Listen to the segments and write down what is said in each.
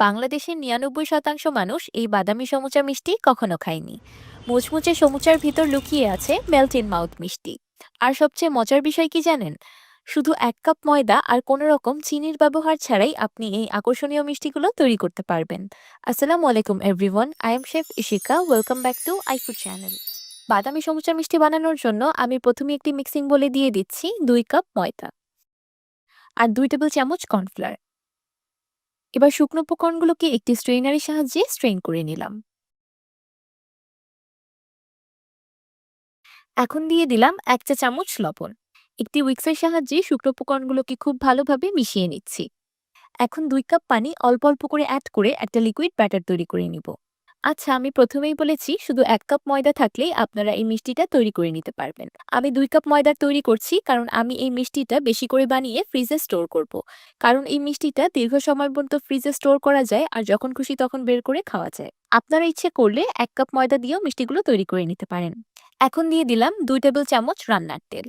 বাংলাদেশের নিরানব্বই শতাংশ মানুষ এই বাদামি সমুচা মিষ্টি কখনো খায়নি। মুচমুচে সমুচার ভিতর লুকিয়ে আছে মেল্ট ইন মাউথ মিষ্টি। আর সবচেয়ে মজার বিষয় কি জানেন? শুধু এক কাপ ময়দা আর কোনো রকম চিনির ব্যবহার ছাড়াই আপনি এই আকর্ষণীয় মিষ্টিগুলো তৈরি করতে পারবেন। আসসালামু আলাইকুম everyone I am chef Ishika welcome back to iFood channel বাদামি সমুচা মিষ্টি বানানোর জন্য আমি প্রথমে একটি মিক্সিং বলে দিয়ে দিচ্ছি দুই কাপ ময়দা। আর দুই টেবিল চামচ কর্নফ্লাওয়ার এবার শুকনো উপকরণগুলোকে একটি স্ট্রেইনারের সাহায্যে স্ট্রেইন করে নিলাম। এখন দিয়ে দিলাম এক চা চামচ লবণ। একটি উইক্সের সাহায্যে শুকনো উপকরণগুলোকে খুব ভালোভাবে মিশিয়ে নিচ্ছি। এখন দুই কাপ পানি অল্প অল্প করে অ্যাড করে একটা লিকুইড ব্যাটার তৈরি করে নিব। আচ্ছা আমি প্রথমেই বলেছি শুধু এক কাপ ময়দা থাকলেই আপনারা এই মিষ্টিটা তৈরি করে নিতে পারবেন। আমি দুই কাপ ময়দা তৈরি করছি কারণ আমি এই মিষ্টিটা বেশি করে বানিয়ে ফ্রিজে স্টোর করব। কারণ এই মিষ্টিটা দীর্ঘ সময় পর্যন্ত ফ্রিজে স্টোর করা যায় আর যখন খুশি তখন বের করে খাওয়া যায়। আপনারা ইচ্ছে করলে এক কাপ ময়দা দিয়েও মিষ্টিগুলো তৈরি করে নিতে পারেন। এখন দিয়ে দিলাম দুই টেবিল চামচ রান্নার তেল।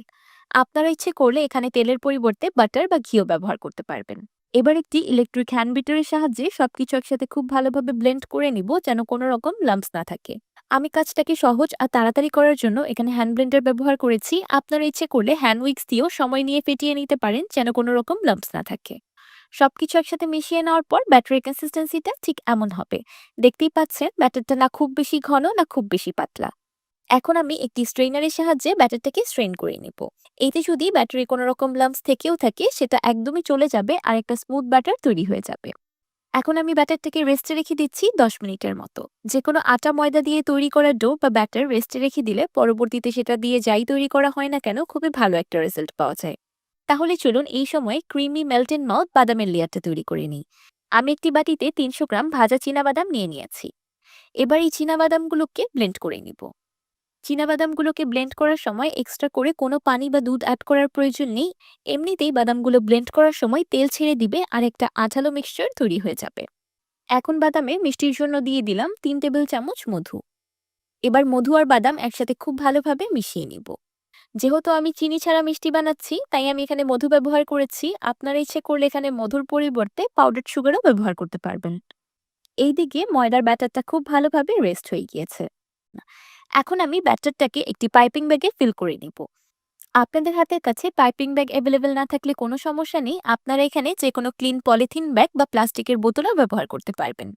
আপনারা ইচ্ছে করলে এখানে তেলের পরিবর্তে বাটার বা ঘিও ব্যবহার করতে পারবেন। এবার একটি ইলেকট্রিক হ্যান্ড বিটারের সাহায্যে সবকিছু একসাথে খুব ভালোভাবে ব্লেন্ড করে নিব যেন কোনো রকম লাম্পস না থাকে। আমি কাজটাকে সহজ আর তাড়াতাড়ি করার জন্য এখানে হ্যান্ড ব্লেন্ডার ব্যবহার করেছি। আপনারা ইচ্ছে করলে হ্যান্ড উইক্স দিয়েও সময় নিয়ে ফেটিয়ে নিতে পারেন যেন কোনো রকম লাম্পস না থাকে। সবকিছু একসাথে মিশিয়ে নেওয়ার পর ব্যাটারের কনসিস্টেন্সিটা ঠিক এমন হবে। দেখতেই পাচ্ছেন ব্যাটারটা না খুব বেশি ঘন, না খুব বেশি পাতলা। এখন আমি একটি স্ট্রেইনারের সাহায্যে ব্যাটারটাকে স্ট্রেইন করে নিব। এতে যদি ব্যাটারি কোনো রকম লাম্পস থেকেও থাকে, সেটা একদমই চলে যাবে আর একটা স্মুথ ব্যাটার তৈরি হয়ে যাবে। এখন আমি ব্যাটারটাকে রেস্টে রেখে দিচ্ছি দশ মিনিটের মতো। যে কোনো আটা ময়দা দিয়ে তৈরি করা ডো বা ব্যাটার রেস্টে রেখে দিলে পরবর্তীতে সেটা দিয়ে যাই তৈরি করা হয় না কেন, খুবই ভালো একটা রেজাল্ট পাওয়া যায়। তাহলে চলুন এই সময় ক্রিমি মেল্টেন মাউথ বাদামের লেয়ারটা তৈরি করে নিই। আমি একটি বাটিতে তিনশো গ্রাম ভাজা বাদাম নিয়ে নিয়েছি। এবার এই বাদামগুলোকে ব্লেন্ড করে নিব। বাদামগুলোকে ব্লেন্ড করার সময় এক্সট্রা করে কোনো পানি বা দুধ অ্যাড করার প্রয়োজন নেই। এমনিতেই বাদামগুলো ব্লেন্ড করার সময় তেল ছেড়ে দিবে আর একটা আঠালো মিক্সচার তৈরি হয়ে যাবে। এখন বাদামে মিষ্টির জন্য দিয়ে দিলাম তিন টেবিল চামচ মধু। এবার মধু আর বাদাম একসাথে খুব ভালোভাবে মিশিয়ে নিব। যেহেতু আমি চিনি ছাড়া মিষ্টি বানাচ্ছি, তাই আমি এখানে মধু ব্যবহার করেছি। আপনারা ইচ্ছে করলে এখানে মধুর পরিবর্তে পাউডার সুগারও ব্যবহার করতে পারবেন। এইদিকে ময়দার ব্যাটারটা খুব ভালোভাবে রেস্ট হয়ে গিয়েছে। এখন আমি ব্যাটারটাকে একটি পাইপিং ব্যাগে ফিল করে নিব। আপনাদের হাতের কাছে পাইপিং ব্যাগ অ্যাভেলেবেল না থাকলে কোনো সমস্যা নেই, আপনারা এখানে যে কোনো ক্লিন পলিথিন ব্যাগ বা প্লাস্টিকের বোতলও ব্যবহার করতে পারবেন।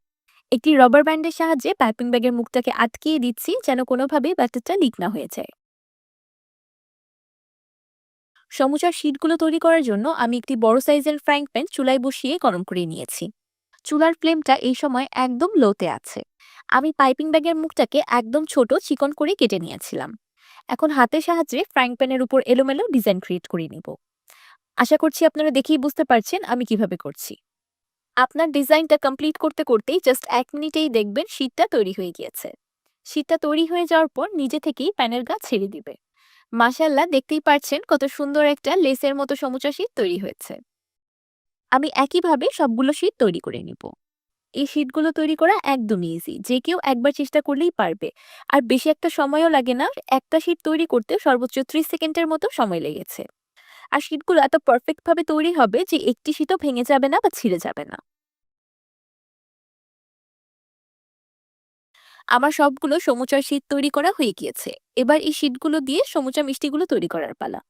একটি রবার ব্যান্ডের সাহায্যে পাইপিং ব্যাগের মুখটাকে আটকিয়ে দিচ্ছি যেন কোনোভাবেই ব্যাটারটা লিক না হয়ে যায়। সমুচার শীটগুলো তৈরি করার জন্য আমি একটি বড় সাইজের ফ্রাইং প্যান চুলায় বসিয়ে গরম করে নিয়েছি। চুলার ফ্লেমটা এই সময় একদম লোতে আছে। আমি পাইপিং ব্যাগের মুখটাকে একদম ছোট চিকন করে কেটে নিয়েছিলাম। এখন হাতের সাহায্যে ফ্রাইং প্যানের উপর এলোমেলো ডিজাইন ক্রিয়েট করে নিব। আশা করছি আপনারা দেখেই বুঝতে পারছেন আমি কীভাবে করছি। আপনার ডিজাইনটা কমপ্লিট করতে করতেই জাস্ট এক মিনিটেই দেখবেন শীতটা তৈরি হয়ে গিয়েছে। শীতটা তৈরি হয়ে যাওয়ার পর নিজে থেকেই প্যানের গা ছেড়ে দিবে। মাসাল্লাহ দেখতেই পারছেন কত সুন্দর একটা লেসের মতো সমুচা শীত তৈরি হয়েছে। আমি একইভাবে সবগুলো শীত তৈরি করে নিব। এই শীটগুলো তৈরি করা একদমই ইজি যে কেউ একবার চেষ্টা করলেই পারবে। আর বেশি একটা সময়ও লাগে না, একটা শীট তৈরি করতে সর্বোচ্চ ত্রিশ সেকেন্ডের মতো সময় লেগেছে। আর শীটগুলো এত পারফেক্টভাবে তৈরি হবে যে একটি শীতও ভেঙে যাবে না বা ছিঁড়ে যাবে না। আমার সবগুলো সমুচার শীত তৈরি করা হয়ে গিয়েছে। এবার এই শীটগুলো দিয়ে সমুচা মিষ্টিগুলো তৈরি করার পালা।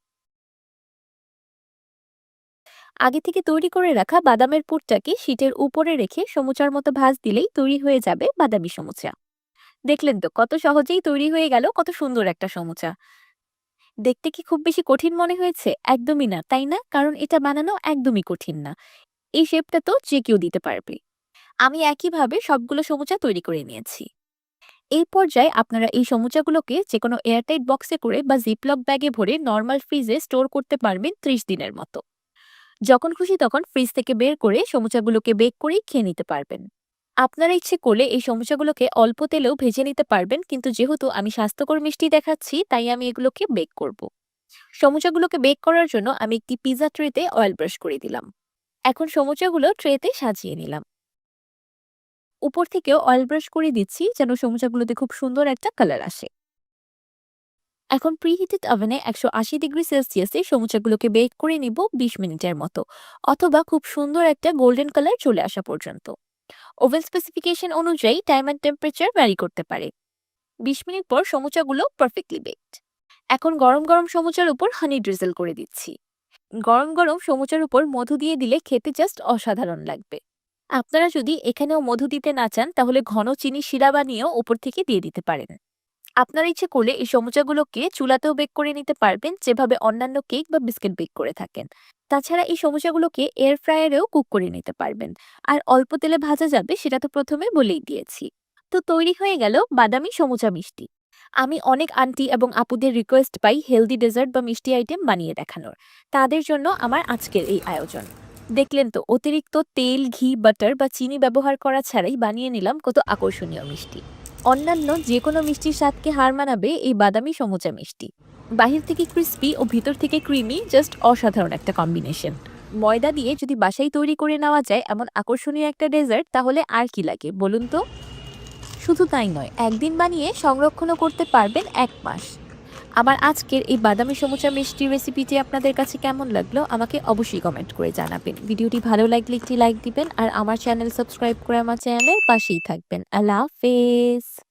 আগে থেকে তৈরি করে রাখা বাদামের পুরটাকে শীটের উপরে রেখে সমুচার মতো ভাজ দিলেই তৈরি হয়ে যাবে বাদামি সমুচা। দেখলেন তো কত সহজেই তৈরি হয়ে গেল কত সুন্দর একটা সমুচা। দেখতে কি খুব বেশি কঠিন মনে হয়েছে? একদমই না, তাই না? কারণ এটা বানানো একদমই কঠিন না। এই শেপটা তো যে কেউ দিতে পারবে। আমি একইভাবে সবগুলো সমুচা তৈরি করে নিয়েছি। এই পর্যায়ে আপনারা এই সমুচাগুলোকে যে কোনো এয়ারটাইট বক্সে করে বা জিপলক ব্যাগে ভরে নর্মাল ফ্রিজে স্টোর করতে পারবেন ত্রিশ দিনের মতো। যখন খুশি তখন ফ্রিজ থেকে বের করে সমুচাগুলোকে বেক করেই খেয়ে নিতে পারবেন। আপনারা ইচ্ছে করলে এই সমুচাগুলোকে অল্প তেলেও ভেজে নিতে পারবেন, কিন্তু যেহেতু আমি স্বাস্থ্যকর মিষ্টি দেখাচ্ছি, তাই আমি এগুলোকে বেক করব। সমুচাগুলোকে বেক করার জন্য আমি একটি পিজা ট্রেতে অয়েল ব্রাশ করে দিলাম। এখন সমুচাগুলো ট্রেতে সাজিয়ে নিলাম। উপর থেকেও অয়েল ব্রাশ করে দিচ্ছি, যেন সমুচাগুলোতে খুব সুন্দর একটা কালার আসে। এখন প্রিহিটেড ওভেনে একশো আশি ডিগ্রি সেলসিয়াসে সমুচাগুলোকে বেক করে নিব বিশ মিনিটের মতো, অথবা খুব সুন্দর একটা গোল্ডেন কালার চলে আসা পর্যন্ত। ওভেন স্পেসিফিকেশন অনুযায়ী টাইম অ্যান্ড টেম্পারেচার ভ্যারি করতে পারে। বিশ মিনিট পর সমুচাগুলো পারফেক্টলি বেকড এখন গরম গরম সমুচার উপর হানি ড্রিজেল করে দিচ্ছি। গরম গরম সমুচার উপর মধু দিয়ে দিলে খেতে জাস্ট অসাধারণ লাগবে। আপনারা যদি এখানেও মধু দিতে না চান, তাহলে ঘন চিনি শিরা বানিয়েও উপর থেকে দিয়ে দিতে পারেন। আপনার ইচ্ছে করলে এই সমুচাগুলোকে চুলাতেও বেক করে নিতে পারবেন, যেভাবে অন্যান্য কেক বা বিস্কিট বেক করে থাকেন। তাছাড়া এই সমুচাগুলোকে এয়ার ফ্রায়ারেও কুক করে নিতে পারবেন। আর অল্প তেলে ভাজা যাবে, সেটা তো প্রথমে বলেই দিয়েছি। তো তৈরি হয়ে গেল বাদামি সমুচা মিষ্টি। আমি অনেক আন্টি এবং আপুদের রিকোয়েস্ট পাই হেলদি ডেজার্ট বা মিষ্টি আইটেম বানিয়ে দেখানোর। তাদের জন্য আমার আজকের এই আয়োজন। দেখলেন তো, অতিরিক্ত তেল, ঘি বাটার বা চিনি ব্যবহার করা ছাড়াই বানিয়ে নিলাম কত আকর্ষণীয় মিষ্টি। অন্যান্য যে কোনো মিষ্টির স্বাদকে হার মানাবে এই বাদামি সমুচা মিষ্টি। বাহির থেকে ক্রিস্পি ও ভিতর থেকে ক্রিমি জাস্ট অসাধারণ একটা কম্বিনেশন ময়দা দিয়ে যদি বাসায় তৈরি করে নেওয়া যায় এমন আকর্ষণীয় একটা ডেজার্ট তাহলে আর কি লাগে বলুন তো? শুধু তাই নয়, একদিন বানিয়ে সংরক্ষণও করতে পারবেন এক মাস। আমার আজকের এই বাদামি সমুচা মিষ্টি রেসিপিটি আপনাদের কাছে কেমন লাগল, আমাকে অবশ্যই কমেন্ট করে জানাবেন। ভিডিওটি ভালো লাগলে একটি লাইক দিবেন, আর আমার চ্যানেল সাবস্ক্রাইব করে আমার চ্যানেলের পাশেই থাকবেন। আল্লাহ হাফেজ।